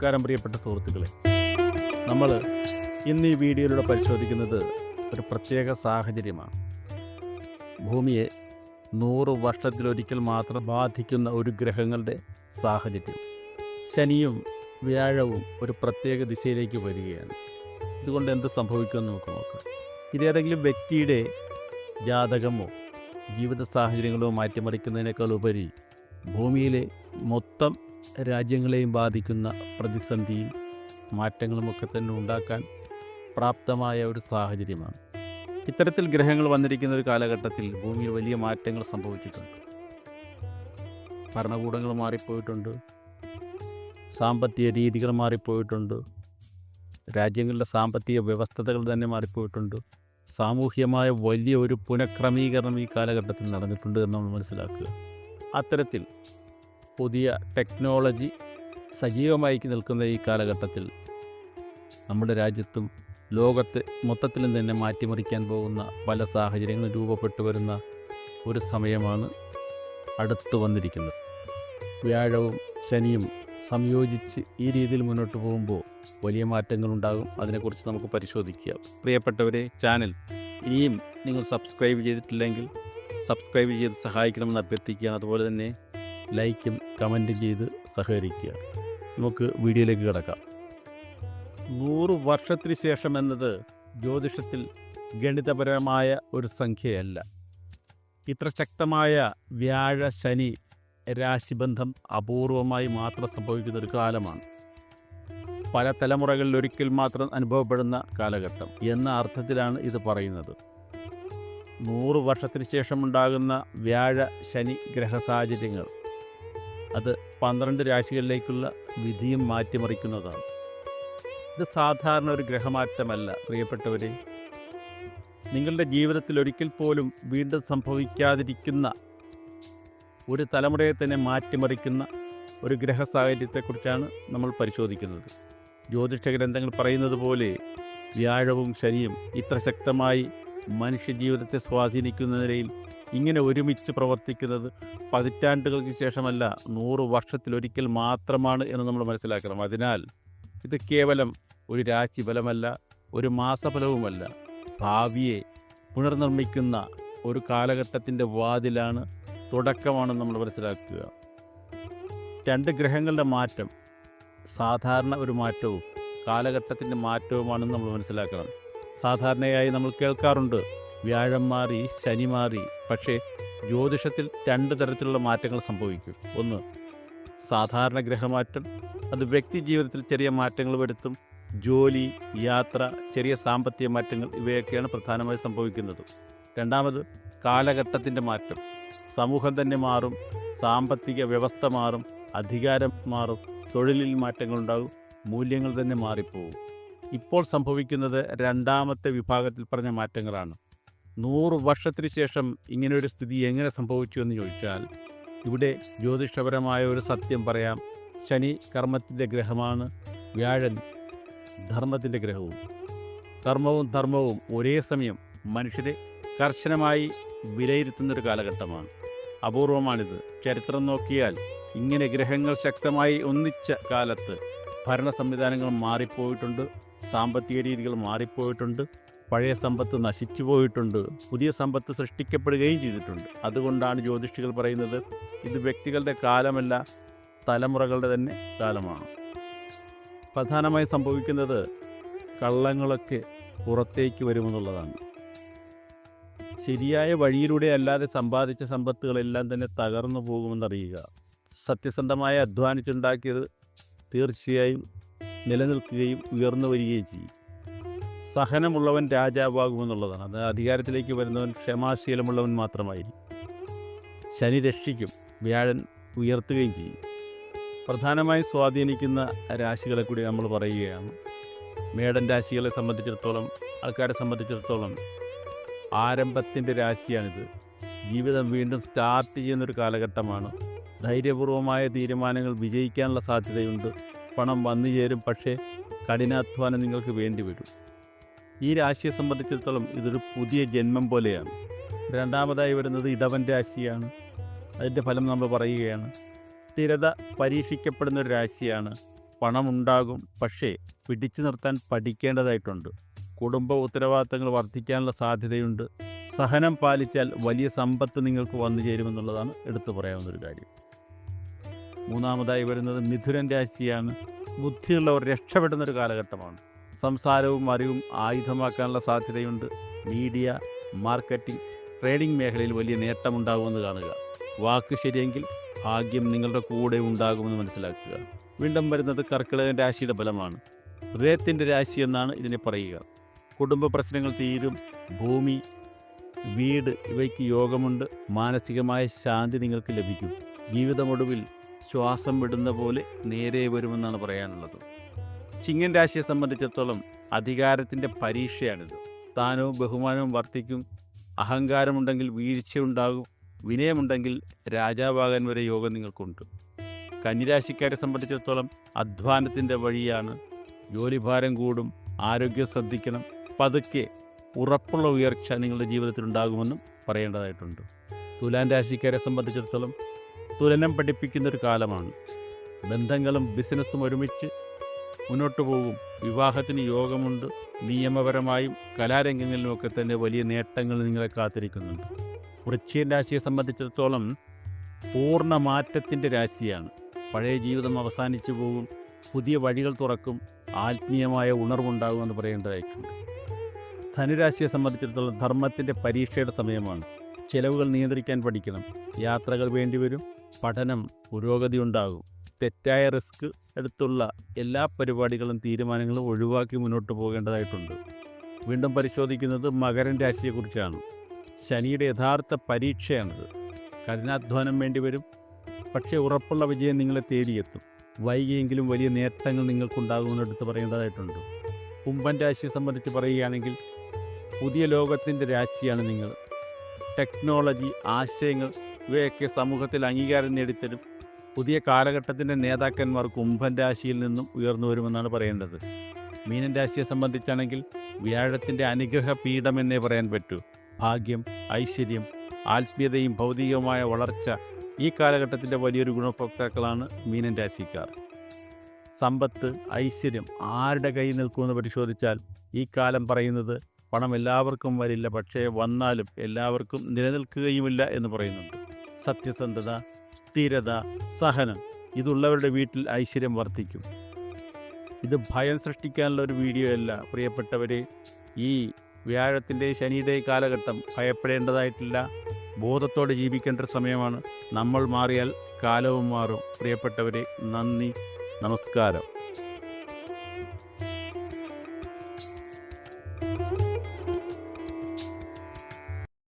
നമസ്കാരം പ്രിയപ്പെട്ട സുഹൃത്തുക്കളെ. നമ്മൾ ഇന്ന് ഈ വീഡിയോയിലൂടെ പരിശോധിക്കുന്നത് ഒരു പ്രത്യേക സാഹചര്യമാണ്. ഭൂമിയെ നൂറ് വർഷത്തിലൊരിക്കൽ മാത്രം ബാധിക്കുന്ന ഒരു ഗ്രഹങ്ങളുടെ സാഹചര്യം. ശനിയും വ്യാഴവും ഒരു പ്രത്യേക ദിശയിലേക്ക് വരികയാണ്. ഇതുകൊണ്ട് എന്ത് സംഭവിക്കുമെന്ന് നമുക്ക് നോക്കാം. ഇതേതെങ്കിലും വ്യക്തിയുടെ ജാതകമോ ജീവിത സാഹചര്യങ്ങളോ മാറ്റിമറിക്കുന്നതിനേക്കാൾ ഉപരി ഭൂമിയിലെ മൊത്തം രാജ്യങ്ങളെയും ബാധിക്കുന്ന പ്രതിസന്ധിയും മാറ്റങ്ങളുമൊക്കെ തന്നെ ഉണ്ടാക്കാൻ പ്രാപ്തമായ ഒരു സാഹചര്യമാണ്. ഇത്തരത്തിൽ ഗ്രഹങ്ങൾ വന്നിരിക്കുന്ന ഒരു കാലഘട്ടത്തിൽ ഭൂമിയിൽ വലിയ മാറ്റങ്ങൾ സംഭവിച്ചിട്ടുണ്ട്. ഭരണകൂടങ്ങൾ മാറിപ്പോയിട്ടുണ്ട്. സാമ്പത്തിക രീതികൾ മാറിപ്പോയിട്ടുണ്ട്. രാജ്യങ്ങളുടെ സാമ്പത്തിക വ്യവസ്ഥതകൾ തന്നെ മാറിപ്പോയിട്ടുണ്ട്. സാമൂഹ്യമായ വലിയ ഒരു പുനഃക്രമീകരണം ഈ കാലഘട്ടത്തിൽ നടന്നിട്ടുണ്ട് എന്ന് നമ്മൾ മനസ്സിലാക്കുക. അത്തരത്തിൽ പുതിയ ടെക്നോളജി സജീവമായി നിൽക്കുന്ന ഈ കാലഘട്ടത്തിൽ നമ്മുടെ രാജ്യത്തും ലോകത്തെ മൊത്തത്തിലും തന്നെ മാറ്റിമറിക്കാൻ പോകുന്ന പല സാഹചര്യങ്ങളും രൂപപ്പെട്ടു വരുന്ന ഒരു സമയമാണ് അടുത്തു വന്നിരിക്കുന്നത്. വ്യാഴവും ശനിയും സംയോജിച്ച് ഈ രീതിയിൽ മുന്നോട്ട് പോകുമ്പോൾ വലിയ മാറ്റങ്ങളുണ്ടാകും. അതിനെക്കുറിച്ച് നമുക്ക് പരിശോധിക്കുക പ്രിയപ്പെട്ടവരെ ചാനൽ ഇനിയും നിങ്ങൾ സബ്സ്ക്രൈബ് ചെയ്തിട്ടില്ലെങ്കിൽ സബ്സ്ക്രൈബ് ചെയ്ത് സഹായിക്കണമെന്ന് അഭ്യർത്ഥിക്കുക. അതുപോലെ തന്നെ ലൈക്കും കമന്റും ചെയ്ത് സഹകരിക്കുക. നമുക്ക് വീഡിയോയിലേക്ക് കിടക്കാം. നൂറ് വർഷത്തിന് ശേഷം എന്നത് ജ്യോതിഷത്തിൽ ഗണിതപരമായ ഒരു സംഖ്യയല്ല. ഇത്ര ശക്തമായ വ്യാഴ ശനി രാശിബന്ധം അപൂർവമായി മാത്രം സംഭവിക്കുന്ന ഒരു കാലമാണ്. പല തലമുറകളിൽ ഒരിക്കൽ മാത്രം അനുഭവപ്പെടുന്ന കാലഘട്ടം എന്ന അർത്ഥത്തിലാണ് ഇത് പറയുന്നത്. നൂറ് വർഷത്തിന് ശേഷമുണ്ടാകുന്ന വ്യാഴ ശനി ഗ്രഹ സാഹചര്യങ്ങൾ അത് പന്ത്രണ്ട് രാശികളിലേക്കുള്ള വിധിയും മാറ്റിമറിക്കുന്നതാണ്. ഇത് സാധാരണ ഒരു ഗ്രഹമാറ്റമല്ല പ്രിയപ്പെട്ടവരെ. നിങ്ങളുടെ ജീവിതത്തിൽ ഒരിക്കൽ പോലും വീണ്ടും സംഭവിക്കാതിരിക്കുന്ന ഒരു തലമുറയെ തന്നെ മാറ്റിമറിക്കുന്ന ഒരു ഗ്രഹ സാഹചര്യത്തെക്കുറിച്ചാണ് നമ്മൾ പരിശോധിക്കുന്നത്. ജ്യോതിഷ ഗ്രന്ഥങ്ങൾ പറയുന്നത് പോലെ വ്യാഴവും ശനിയും ഇത്ര ശക്തമായി മനുഷ്യജീവിതത്തെ സ്വാധീനിക്കുന്ന നിലയിൽ ഇങ്ങനെ ഒരുമിച്ച് പ്രവർത്തിക്കുന്നത് പതിറ്റാണ്ടുകൾക്ക് ശേഷമല്ല നൂറ് വർഷത്തിലൊരിക്കൽ മാത്രമാണ് എന്ന് നമ്മൾ മനസ്സിലാക്കണം. അതിനാൽ ഇത് കേവലം ഒരു രാശി ഫലമല്ല ഒരു മാസഫലവുമല്ല. ഭാവിയെ പുനർനിർമ്മിക്കുന്ന ഒരു കാലഘട്ടത്തിന്റെ വാതിലാണ് തുടക്കമാണ് നമ്മൾ മനസ്സിലാക്കുക. രണ്ട് ഗ്രഹങ്ങളുടെ മാറ്റം സാധാരണ ഒരു മാറ്റവും കാലഘട്ടത്തിന്റെ മാറ്റവുമാണെന്ന് നമ്മൾ മനസ്സിലാക്കണം. സാധാരണയായി നമ്മൾ കേൾക്കാറുണ്ട് വ്യാഴം മാറി ശനി മാറി പക്ഷേ ജ്യോതിഷത്തിൽ രണ്ട് തരത്തിലുള്ള മാറ്റങ്ങൾ സംഭവിക്കും. ഒന്ന് സാധാരണ ഗ്രഹമാറ്റം. അത് വ്യക്തി ജീവിതത്തിൽ ചെറിയ മാറ്റങ്ങൾ വരുത്തും ജോലി യാത്ര ചെറിയ സാമ്പത്തിക മാറ്റങ്ങൾ ഇവയൊക്കെയാണ് പ്രധാനമായി സംഭവിക്കുന്നത്. രണ്ടാമത് കാലഘട്ടത്തിന്റെ മാറ്റം. സമൂഹം തന്നെ മാറും സാമ്പത്തിക വ്യവസ്ഥ മാറും അധികാരം മാറും തൊഴിലിൽ മാറ്റങ്ങളുണ്ടാകും മൂല്യങ്ങൾ തന്നെ മാറിപ്പോകും. ഇപ്പോൾ സംഭവിക്കുന്നത് രണ്ടാമത്തെ വിഭാഗത്തിൽ പറഞ്ഞ മാറ്റങ്ങളാണ്. നൂറ് വർഷത്തിന് ശേഷം ഇങ്ങനെയൊരു സ്ഥിതി എങ്ങനെ സംഭവിച്ചു എന്ന് ചോദിച്ചാൽ ഇവിടെ ജ്യോതിഷപരമായ ഒരു സത്യം പറയാം. ശനി കർമ്മത്തിന്റെ ഗ്രഹമാണ് വ്യാഴൻ ധർമ്മത്തിന്റെ ഗ്രഹവും. കർമ്മവും ധർമ്മവും ഒരേ സമയം മനുഷ്യരെ കർശനമായി വിലയിരുത്തുന്നൊരു കാലഘട്ടമാണ്. അപൂർവമാണിത്. ചരിത്രം നോക്കിയാൽ ഇങ്ങനെ ഗ്രഹങ്ങൾ ശക്തമായി ഒന്നിച്ച കാലത്ത് ഭരണ സംവിധാനങ്ങൾ മാറിപ്പോയിട്ടുണ്ട് സാമ്പത്തിക രീതികൾ മാറിപ്പോയിട്ടുണ്ട്. പഴയ സമ്പത്ത് നശിച്ചു പോയിട്ടുണ്ട് പുതിയ സമ്പത്ത് സൃഷ്ടിക്കപ്പെടുകയും ചെയ്തിട്ടുണ്ട്. അതുകൊണ്ടാണ് ജ്യോതിഷികൾ പറയുന്നത് ഇത് വ്യക്തികളുടെ കാലമല്ല തലമുറകളുടെ തന്നെ കാലമാണ്. പ്രധാനമായി സംഭവിക്കുന്നത് കള്ളങ്ങളൊക്കെ പുറത്തേക്ക് വരുമെന്നുള്ളതാണ്. ശരിയായ വഴിയിലൂടെ അല്ലാതെ സമ്പാദിച്ച സമ്പത്തുകളെല്ലാം തന്നെ തകർന്നു പോകുമെന്നറിയുക. സത്യസന്ധമായി അധ്വാനിച്ചുണ്ടാക്കിയത് തീർച്ചയായും നിലനിൽക്കുകയും ഉയർന്നു വരികയും ചെയ്യും. സഹനമുള്ളവൻ രാജാവാകുമെന്നുള്ളതാണ്. അത് അധികാരത്തിലേക്ക് വരുന്നവൻ ക്ഷമാശീലമുള്ളവൻ മാത്രമായിരിക്കും. ശനി രക്ഷിക്കും വ്യാഴൻ ഉയർത്തുകയും ചെയ്യും. പ്രധാനമായും സ്വാധീനിക്കുന്ന രാശികളെ കൂടി നമ്മൾ പറയുകയാണ്. മേടൻ രാശികളെ സംബന്ധിച്ചിടത്തോളം ആൾക്കാരെ സംബന്ധിച്ചിടത്തോളം ആരംഭത്തിന്റെ രാശിയാണിത്. ജീവിതം വീണ്ടും സ്റ്റാർട്ട് ചെയ്യുന്നൊരു കാലഘട്ടമാണ്. ധൈര്യപൂർവമായ തീരുമാനങ്ങൾ വിജയിക്കാനുള്ള സാധ്യതയുണ്ട്. പണം വന്നു ചേരും പക്ഷേ കഠിനാധ്വാനം നിങ്ങൾക്ക് വേണ്ടി വരും ഈ രാശിയെ സംബന്ധിച്ചിടത്തോളം ഇതൊരു പുതിയ ജന്മം പോലെയാണ്. രണ്ടാമതായി വരുന്നത് ഇടവൻ രാശിയാണ്. അതിന്റെ ഫലം നമ്മൾ പറയുകയാണ്. സ്ഥിരത പരീക്ഷിക്കപ്പെടുന്ന ഒരു രാശിയാണ്. പണമുണ്ടാകും. പക്ഷേ പിടിച്ചു നിർത്താൻ പഠിക്കേണ്ടതായിട്ടുണ്ട്. കുടുംബ ഉത്തരവാദിത്തങ്ങൾ വർദ്ധിക്കാനുള്ള സാധ്യതയുണ്ട്. സഹനം പാലിച്ചാൽ വലിയ സമ്പത്ത് നിങ്ങൾക്ക് വന്നു ചേരുമെന്നുള്ളതാണ് എടുത്തു പറയാവുന്നൊരു കാര്യം. മൂന്നാമതായി വരുന്നത് മിഥുനൻ രാശിയാണ്. ബുദ്ധിയുള്ളവർ രക്ഷപ്പെടുന്നൊരു കാലഘട്ടമാണ്. സംസാരവും അറിവും ആയുധമാക്കാനുള്ള സാധ്യതയുണ്ട്. മീഡിയ മാർക്കറ്റിംഗ് ട്രേഡിംഗ് മേഖലയിൽ വലിയ നേട്ടമുണ്ടാകുമെന്ന് കാണുക. വാക്ക് ശരിയെങ്കിൽ ഭാഗ്യം നിങ്ങളുടെ കൂടെ ഉണ്ടാകുമെന്ന് മനസ്സിലാക്കുക. വീണ്ടും വരുന്നത് കർക്കിടകൻ രാശിയുടെ ഫലമാണ്. ഹൃദയത്തിന്റെ രാശി എന്നാണ് ഇതിനെ പറയുക. കുടുംബ പ്രശ്നങ്ങൾ തീരും. ഭൂമി വീട് ഇവയ്ക്ക് യോഗമുണ്ട്. മാനസികമായ ശാന്തി നിങ്ങൾക്ക് ലഭിക്കും. ജീവിതമൊടുവിൽ ശ്വാസം വിടുന്ന പോലെ നേരെ വരുമെന്നാണ് പറയാനുള്ളത്. ചിങ്ങൻ രാശിയെ സംബന്ധിച്ചിടത്തോളം അധികാരത്തിന്റെ പരീക്ഷയാണിത്. സ്ഥാനവും ബഹുമാനവും വർദ്ധിക്കും. അഹങ്കാരമുണ്ടെങ്കിൽ വീഴ്ചയുണ്ടാകും. വിനയമുണ്ടെങ്കിൽ രാജാവാകാൻ വരെ യോഗം നിങ്ങൾക്കുണ്ട്. കന്നിരാശിക്കാരെ സംബന്ധിച്ചിടത്തോളം അധ്വാനത്തിന്റെ വഴിയാണ്. ജോലിഭാരം കൂടും. ആരോഗ്യം ശ്രദ്ധിക്കണം. പതുക്കെ ഉറപ്പുള്ള ഉയർച്ച നിങ്ങളുടെ ജീവിതത്തിൽ ഉണ്ടാകുമെന്നും പറയേണ്ടതായിട്ടുണ്ട്. തുലാൻ രാശിക്കാരെ സംബന്ധിച്ചിടത്തോളം തുലനം പഠിപ്പിക്കുന്നൊരു കാലമാണ്. ബന്ധങ്ങളും ബിസിനസ്സും ഒരുമിച്ച് മുന്നോട്ട് പോകും. വിവാഹത്തിന് യോഗമുണ്ട്. നിയമപരമായും കലാരംഗങ്ങളിലുമൊക്കെ തന്നെ വലിയ നേട്ടങ്ങൾ നിങ്ങളെ കാത്തിരിക്കുന്നുണ്ട്. വൃശ്ചിക രാശിയെ സംബന്ധിച്ചിടത്തോളം പൂർണ മാറ്റത്തിന്റെ രാശിയാണ്. പഴയ ജീവിതം അവസാനിച്ചു പോകും. പുതിയ വഴികൾ തുറക്കും. ആത്മീയമായ ഉണർവുണ്ടാകും എന്ന് പറയേണ്ടതായിട്ടുണ്ട്. ധനുരാശിയെ സംബന്ധിച്ചിടത്തോളം ധർമ്മത്തിന്റെ പരീക്ഷയുടെ സമയമാണ്. ചിലവുകൾ നിയന്ത്രിക്കാൻ പഠിക്കണം. യാത്രകൾ വേണ്ടിവരും. പഠനം പുരോഗതി ഉണ്ടാകും തെറ്റായ റിസ്ക് എടുത്തുള്ള എല്ലാ പരിപാടികളും തീരുമാനങ്ങളും ഒഴിവാക്കി മുന്നോട്ട് പോകേണ്ടതായിട്ടുണ്ട്. വീണ്ടും പരിശോധിക്കുന്നത് മകരൻ രാശിയെക്കുറിച്ചാണ്. ശനിയുടെ യഥാർത്ഥ പരീക്ഷയാണിത്. കഠിനാധ്വാനം വേണ്ടിവരും പക്ഷേ ഉറപ്പുള്ള വിജയം നിങ്ങളെ തേടിയെത്തും. വൈകിയെങ്കിലും വലിയ നേട്ടങ്ങൾ നിങ്ങൾക്കുണ്ടാകുമെന്ന് എടുത്ത് പറയേണ്ടതായിട്ടുണ്ട്. കുംഭൻ രാശിയെ സംബന്ധിച്ച് പറയുകയാണെങ്കിൽ പുതിയ ലോകത്തിന്റെ രാശിയാണ് നിങ്ങൾ. ടെക്നോളജി ആശയങ്ങൾ ഇവയൊക്കെ സമൂഹത്തിൽ അംഗീകാരം നേടിത്തരും. പുതിയ കാലഘട്ടത്തിന്റെ നേതാക്കന്മാർ കുംഭൻ രാശിയിൽ നിന്നും ഉയർന്നു വരുമെന്നാണ് പറയേണ്ടത്. മീനൻ രാശിയെ സംബന്ധിച്ചാണെങ്കിൽ വ്യാഴത്തിന്റെ അനുഗ്രഹ പീഠം എന്നേ പറയാൻ പറ്റൂ. ഭാഗ്യം ഐശ്വര്യം ആത്മീയതയും ഭൗതികവുമായ വളർച്ച ഈ കാലഘട്ടത്തിന്റെ വലിയൊരു ഗുണഭോക്താക്കളാണ് മീനൻ രാശിക്കാർ. സമ്പത്ത് ഐശ്വര്യം ആരുടെ കയ്യിൽ നിൽക്കുമെന്ന് പരിശോധിച്ചാൽ ഈ കാലം പറയുന്നത് പണം എല്ലാവർക്കും വരില്ല പക്ഷേ വന്നാലും എല്ലാവർക്കും നിലനിൽക്കുകയുമില്ല എന്ന് പറയുന്നുണ്ട്. സത്യസന്ധത സ്ഥിരത സഹനം ഇതുള്ളവരുടെ വീട്ടിൽ ഐശ്വര്യം വർദ്ധിക്കും. ഇത് ഭയം സൃഷ്ടിക്കാനുള്ള ഒരു വീഡിയോ അല്ല. പ്രിയപ്പെട്ടവരെ ഈ വ്യാഴത്തിന്റെ ശനിയുടെ കാലഘട്ടം ഭയപ്പെടേണ്ടതായിട്ടില്ല. ബോധത്തോടെ ജീവിക്കേണ്ട ഒരു സമയമാണ്. നമ്മൾ മാറിയാൽ കാലവും മാറും. പ്രിയപ്പെട്ടവരെ നന്ദി. നമസ്കാരം.